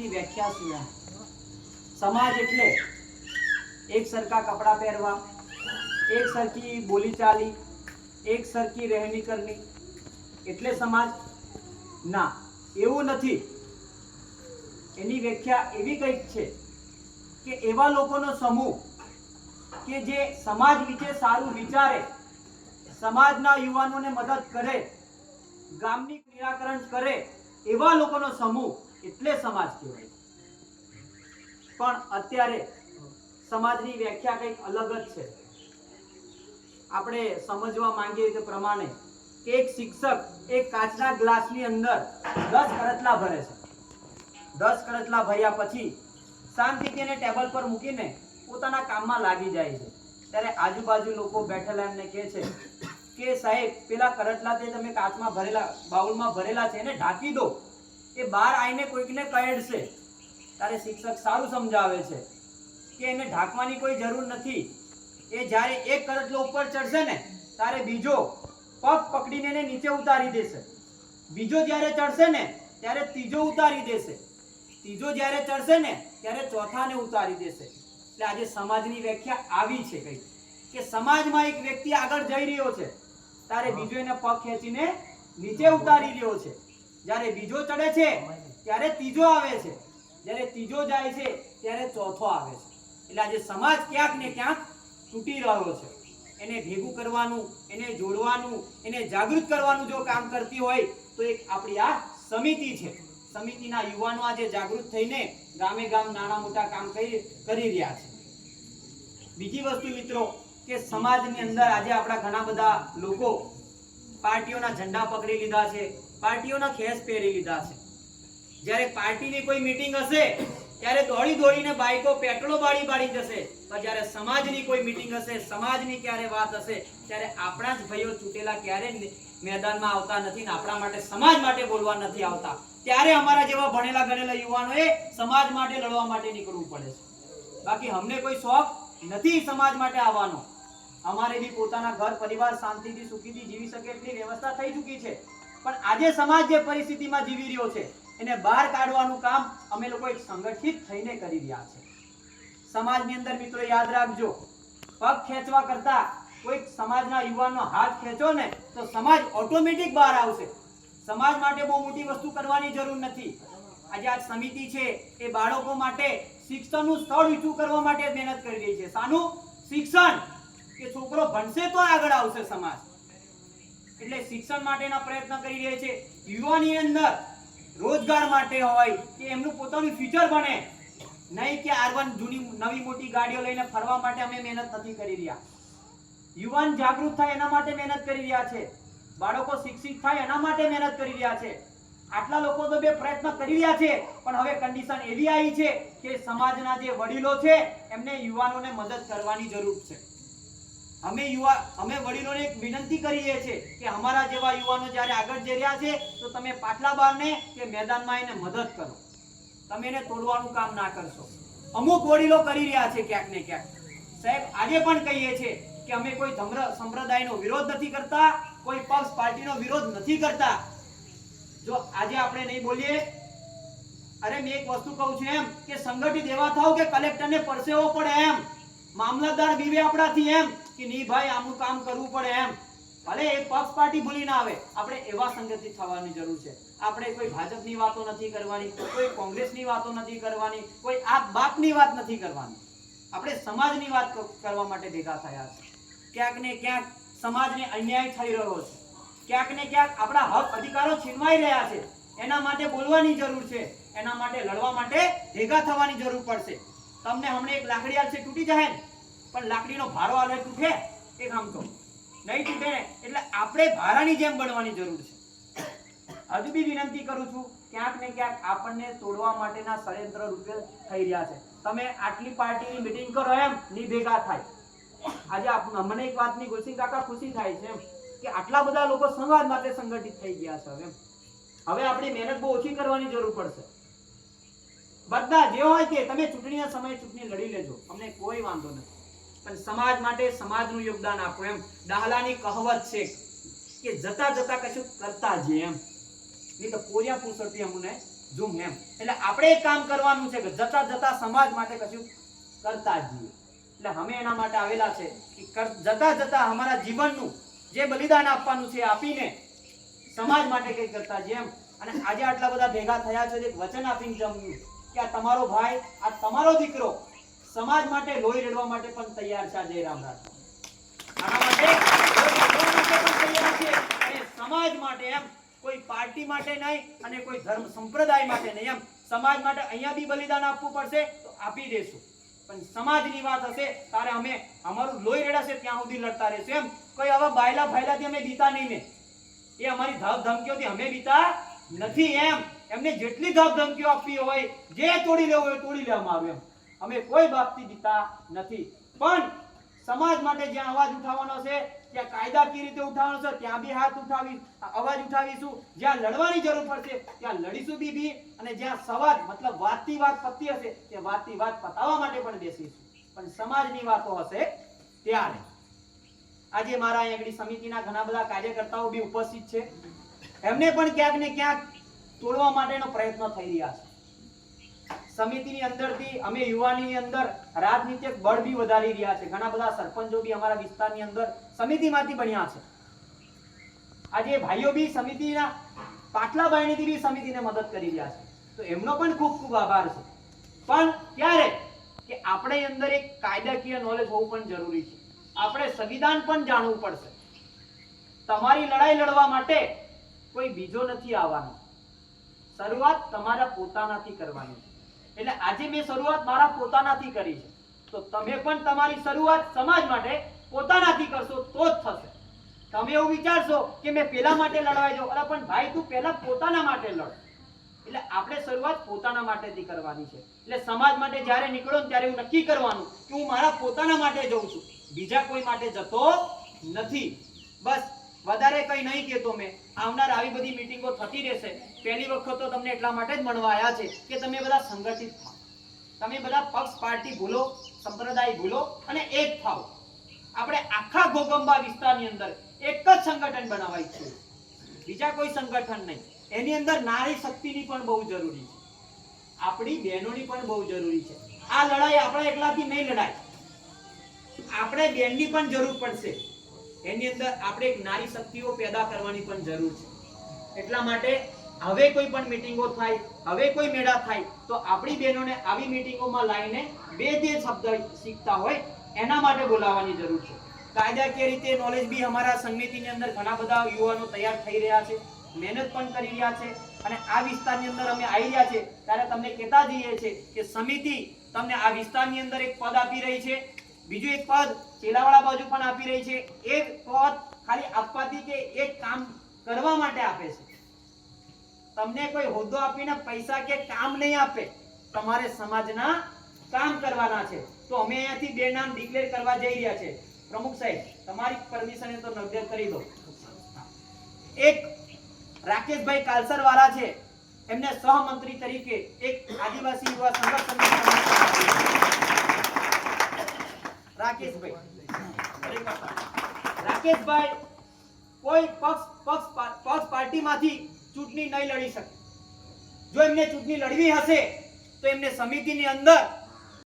સમાજની વ્યાખ્યા શું સમાજ એટલે એક સરખા કપડાં પહેરવા, એક સરખી બોલીચાલી એક સરખી રહેણી કરણી. એટલે સમાજ? ના, એવું નથી. એની વ્યાખ્યા એવી કંઈક છે કે એવા લોકોનો સમૂહ કે જે સમાજ વિશે સારું વિચારે, સમાજના યુવાનોને મદદ કરે, ગામની નિરાકરણ કરે, એવા લોકોનો સમૂહ એટલે સમાજ કહેવાય પણ અત્યારે સમાજની વ્યાખ્યા કંઈક અલગ જ છે. આપણે સમજવા માંગીએ તે પ્રમાણે કે એક શિક્ષક એક કાચના ગ્લાસની અંદર દસ કરતલા ભરે છે. દસ કરતલા ભર્યા પછી શાંતિથી તેને ટેબલ પર મૂકીને પોતાના કામમાં લાગી જાય છે. ત્યારે આજુબાજુ લોકો બેઠેલા એમને કહે છે કે સાહેબ, પેલા કરટલા તે તમે કાચમાં ભરેલા, બાઉલમાં ભરેલા છે એને ઢાંકી દો. એ બહાર આવીને કોઈકને કહેડશે. ત્યારે શિક્ષક સારું સમજાવે છે કે એને ઢાંકવાની કોઈ જરૂર નથી. એ જ્યારે એક કરટલો ઉપર ચડશે ને ત્યારે બીજો પગ પકડીને એને નીચે ઉતારી દેશે. બીજો જ્યારે ચડશે ને ત્યારે ત્રીજો ઉતારી દેશે. ત્રીજો જ્યારે ચડશે ને ત્યારે ચોથાને ઉતારી દેશે. એટલે આજે સમાજની વ્યાખ્યા આવી છે કઈ. કે સમાજમાં એક વ્યક્તિ આગળ જઈ રહ્યો છે ત્યારે બીજો એને પગ ખેંચીને નીચે ઉતારી રહ્યો છે. જ્યારે બીજો ચડે છે, ત્યારે ત્રીજો આવે છે. જ્યારે ત્રીજો જાય છે, ત્યારે ચોથો આવે છે. એટલે આજે સમાજ ક્યાંક ને ક્યાંક તૂટી રહ્યો છે. એને ભેગું કરવાનું, એને જોડવાનું, એને જાગૃત કરવાનું જો કામ કરતી હોય, તો એક આપણી આ સમિતિ છે. સમિતિના યુવાનો આજે જાગૃત થઈને ગામે ગામ નાના મોટા કામ કરી કરી રહ્યા છે. બીજી વસ્તુ મિત્રો, કે સમાજની અંદર આજે આપણા ઘણા બધા લોકો પાર્ટીઓના ઝંડા પકડી લીધા છે, પાર્ટીઓના ખેસ પહેરી લીધા છે. જ્યારે પાર્ટીની કોઈ મીટિંગ હશે, ત્યારે દોડી દોડીને બાઈકો પેટ્રોલો બાળી બાળી જશે. પણ જ્યારે સમાજની કોઈ મીટિંગ હશે, સમાજની ક્યારે વાત હશે, ત્યારે આપણા જ ભાઈઓ ચૂંટેલા ક્યારે મેદાનમાં આવતા નથી ને આપણા માટે, સમાજ માટે બોલવા નથી આવતા. ત્યારે અમારા જેવા ભણેલા ગણેલા યુવાનોએ સમાજ માટે લડવા માટે નીકળવું પડે છે. બાકી અમને કોઈ શોખ નથી સમાજ માટે આવવાનો. અમારે બી પોતાના ઘર, પરિવાર શાંતિથી, સુખીથી જીવી શકે એટલી વ્યવસ્થા થઈ ચૂકી છે. પણ આજે સમાજ જે પરિસ્થિતિમાં જીવી રહ્યો છે, એને બહાર કાઢવાનું કામ અમે લોકો એક સંગઠિત થઈને કરી રહ્યા છે. સમાજની અંદર મિત્રો યાદ રાખજો, પગ ખેંચવા કરતા કોઈક સમાજના યુવાનનો હાથ ખેંચો ને તો સમાજ ઓટોમેટિક બહાર આવશે. સમાજ માટે બહુ મોટી વસ્તુ કરવાની જરૂર નથી. આજે આ સમિતિ છે, એ બાળકો માટે શિક્ષણનું સ્થળ ઊંચું કરવા માટે મહેનત કરી રહી છે. શાનું શિક્ષણ કે છોકરો ભણશે તો આગળ આવશે સમાજ. એટલે શિક્ષણ માટેના પ્રયત્ન કરી રહ્યા છે. યુવાની અંદર રોજગાર માટે હોય કે એમનું પોતાનું ફ્યુચર બને. નહીં કે આરવન જૂની, નવી મોટી ગાડીઓ લઈને ફરવા માટે અમે મહેનત નથી કરી રહ્યા. યુવાન જાગૃત થાય એના માટે મહેનત કરી રહ્યા છે. બાળકો શિક્ષિત થાય એના માટે મહેનત કરી રહ્યા છે. આટલા લોકો તો બે પ્રયત્ન કરી રહ્યા છે, પણ હવે કન્ડિશન એવી આવી છે કે સમાજના જે વડીલો છે, એમને યુવાનોને મદદ કરવાની જરૂર છે. અમે યુવા, અમે વડીલોને એક વિનંતી કરીએ છીએ કે અમારા જેવા યુવાનો જ્યારે આગળ જઈ રહ્યા છે, તો તમે પાટલા બારને કે મેદાનમાં એને મદદ કરો. તમે એને તોડવાનું કામ ના કરશો. અમુક વડીલો કરી રહ્યા છે ક્યાંક ને ક્યાંક. સાહેબ, આજે પણ કહીએ છીએ કે અમે કોઈ ધમ્ર, સંપ્રદાયનો વિરોધ નથી કરતા, કોઈ પક્ષ પાર્ટીનો વિરોધ નથી કરતા. જો આજે આપણે નહીં બોલીએ, અરે મેં એક વસ્તુ કહું છું એમ કે સંગઠિત એવા થાવ કે કલેક્ટરને પરસેવો પડે એમ. મામલતદાર બીવે આપણાથી એમ. કે નહીં ભાઈ, આમનું કામ કરવું પડે એમ. ભલે એક પક્ષ પાર્ટી ભૂલી ના આવે. આપણે એવા સંગઠિત થવાની જરૂર છે. આપણે કોઈ ભાજપની વાતો નથી કરવાની, કોઈ કોંગ્રેસની વાતો નથી કરવાની, કોઈ આ બાપની વાત નથી કરવાની. આપણે સમાજની વાત કરવા માટે ભેગા થયા છે. ક્યાંક ને ક્યાંક સમાજને અન્યાય થઈ રહ્યો છે. ક્યાંક ને ક્યાંક આપણા હક અધિકારો છીનવાઈ રહ્યા છે. એના માટે બોલવાની જરૂર છે. એના માટે લડવા માટે ભેગા થવાની જરૂર પડશે. તમને હમણાં એક લાકડી આવશે તૂટી જાય ને? પણ લાકડીનો ભારો આલે તૂટે એ કામ તો. નહીં તૂટે એટલે આપણે ભારાની જેમ બનવાની જરૂર છે. હજુ બી વિનંતી કરું છું, ક્યાંક ને ક્યાંક આપણને તોડવા માટેના ષડયંત્ર રૂપે થઈ રહ્યા છે. તમે આટલી પાર્ટીની મિટિંગ કરો એમ, ની ભેગા થાય. આજે મને એક વાતની ગુલસિંહ કાકા ખુશી થાય છે કે આટલા બધા લોકો સંવાદ માટે સંગઠિત થઈ ગયા છે હવે હવે આપણી મહેનત બહુ ઓછી કરવાની જરૂર પડશે. બધા જે હોય તે, તમે ચૂંટણીના સમયે ચૂંટણી લડી લેજો, અમને કોઈ વાંધો નથી. પણ સમાજ માટે સમાજનું યોગદાન આપો એમ. ડાહલાની કહેવત છે કે જતા જતા કશું કરતા જ એમ. નહીં તો પોરિયા પૂછડતી અમને ઝૂમ એમ. એટલે આપણે એક કામ કરવાનું છે કે જતા જતા સમાજ માટે કશું કરતા જઈએ એટલે અમે એના માટે આવેલા છે કે જતા જતા અમારા જીવનનું જે બલિદાન આપવાનું છે આપીને સમાજ માટે કંઈક કરતા જેમ અને આજે આટલા બધા ભેગા થયા છે, એક વચન આપીને જમ્યું કે આ તમારો ભાઈ, આ તમારો દીકરો સમાજ માટે લોહી રેડવા માટે પણ તૈયાર છે જયરામ અને સમાજ માટે એમ કોઈ પાર્ટી માટે નહીં અને કોઈ ધર્મ સંપ્રદાય માટે નહીં. એમ સમાજ માટે અહીંયા બી બલિદાન આપવું પડશે તો આપી દેશું. પણ સમાજની વાત હશે ત્યારે અમે અમારું લોહી રેડાશે ત્યાં સુધી લડતા રહેશું. એમ કોઈ આવા બાયલા ફાયલાથી અમે બીતા નહીં ને એ અમારી ધબ ધમકીઓથી અમે બીતા નથી એમ. એમને જેટલી ધબ ધમકીઓ આપવી હોય, જે તોડી લેવું હોય તોડી લેવામાં આવે એમ. અમે કોઈ બાબતી બીતા નથી. પણ સમાજ માટે જ્યાં અવાજ ઉઠાવવાનો છે, ત્યાં કાયદાકીય રીતે ઉઠાવવાનો છે, ત્યાં બી હાથ ઉઠાવી, અવાજ ઉઠાવીશું. જ્યાં લડવાની જરૂર પડશે, ત્યાં લડીશું બી અને જ્યાં સવાદ મતલબ વાતથી વાત પતી હશે તે વાતથી વાત પતાવવા માટે પણ બેસીશું. પણ સમાજની વાતો હશે ત્યારે. આજે મારા અહીંયા સમિતિના ઘણા બધા કાર્યકર્તાઓ બી ઉપસ્થિત છે. એમને પણ ક્યાંક ને ક્યાંક તોડવા માટેનો પ્રયત્ન થઈ રહ્યા છે. સમિતિની અંદરથી અમે યુવાનીની અંદર રાજનીતિક બળ બી વધારી રહ્યા છે. ઘણા બધા સરપંચો બી અમારા વિસ્તારની અંદર સમિતિમાંથી બન્યા છે. આજે ભાઈઓ બી સમિતિના પાટલા બાયણીથી બી સમિતિને મદદ કરી રહ્યા છે. તો એમનો પણ ખૂબ ખૂબ આભાર છે. પણ ક્યારે? કે આપણે અંદર એક કાયદાકીય નોલેજ હોવું પણ જરૂરી છે. આપણે સંવિધાન પણ જાણવું પડશે. તમારી લડાઈ લડવા માટે કોઈ બીજો નથી આવવાનો. શરૂઆત તમારા પોતાનાથી કરવાની છે. એટલે આજે મેં શરૂઆત મારા પોતાનાથી કરી છે. તો તમે પણ તમારી શરૂઆત સમાજ માટે પોતાનાથી કરશો તો જ થશે. તમે એવું વિચારશો કે મેં પેલા માટે લડવાઈ જાઉં અરે પણ ભાઈ તું પહેલા પોતાના માટે લડ. એટલે આપણે શરૂઆત પોતાના માટેથી કરવાની છે. એટલે સમાજ માટે જ્યારે નીકળો ત્યારે એવું નક્કી કરવાનું કે હું મારા પોતાના માટે જઉં છું. બીજા કોઈ માટે જતો નથી. બસ કંઈ નહીં કહેતો મેં. આવનાર આવી બધી મિટિંગો થતી રહેશે. પહેલી વખત તો તમને એટલા માટે જ મળવા આવ્યા છે કે તમે બધા સંગઠિત થાઓ. તમે બધા પક્ષ, પાર્ટી ભૂલો, સંપ્રદાય ભૂલો અને એક થાઓ. આપણે આખા ગોગંબા વિસ્તારની અંદર એક જ સંગઠન બનાવાય છે. બીજા કોઈ સંગઠન નહીં. એની અંદર નારી શક્તિની પણ બહુ જરૂરી છે. આપણી બહેનોની પણ બહુ જરૂરી છે. આ લડાઈ આપણા એકલાથી નહીં લડાય. આપણે બેનની પણ જરૂર પડશે. એની અંદર આપણે એક નારી શક્તિઓ પેદા કરવાની પણ જરૂર છે. એટલા માટે હવે કોઈ પણ મીટિંગો થાય, હવે કોઈ મેળા થાય, તો આપણી બહેનોને આવી મીટિંગોમાં લાવીને બે જે શબ્દ શીખતા હોય, એના માટે બોલાવવાની જરૂર છે. કાયદાકીય રીતે નોલેજ બી અમારા સમિતિની અંદર ઘણા બધા યુવાનો તૈયાર થઈ રહ્યા છે, મહેનત પણ કરી રહ્યા છે, અને આ વિસ્તારની અંદર અમે આવી રહ્યા છે, ત્યારે તમને કહેતા જઈએ છે કે સમિતિ તમને આ વિસ્તારની અંદર એક પદ આપી રહી છે બીજું એક પદ છેલ્લાવાળા બાજુ પણ આપી રહી છે. એ પદ ખાલી આપવાથી કે એક કામ કરવા માટે આપે છે. તમને કોઈ હોદ્દો આપીને પૈસા કે કામ નહીં આપે, તમારે સમાજના કામ કરવાના છે. તો અમે અહીંયાથી બે નામ ડિક્લેર કરવા જઈ રહ્યા છે. પ્રમુખ સાહેબ, તમારી પરમિશન તો નજર કરી દો. એક રાકેશભાઈ કાલસર વાળા છે. એમને સહમંત્રી તરીકે એક આદિવાસી યુવા સંગઠન રાકેશભાઈ. કોઈ પક્ષ પક્ષ પક્ષ પાર્ટીમાંથી ચૂંટણી નહીં લડી શકે. જો એમને ચૂંટણી લડવી હશે, તો એમને સમિતિની અંદર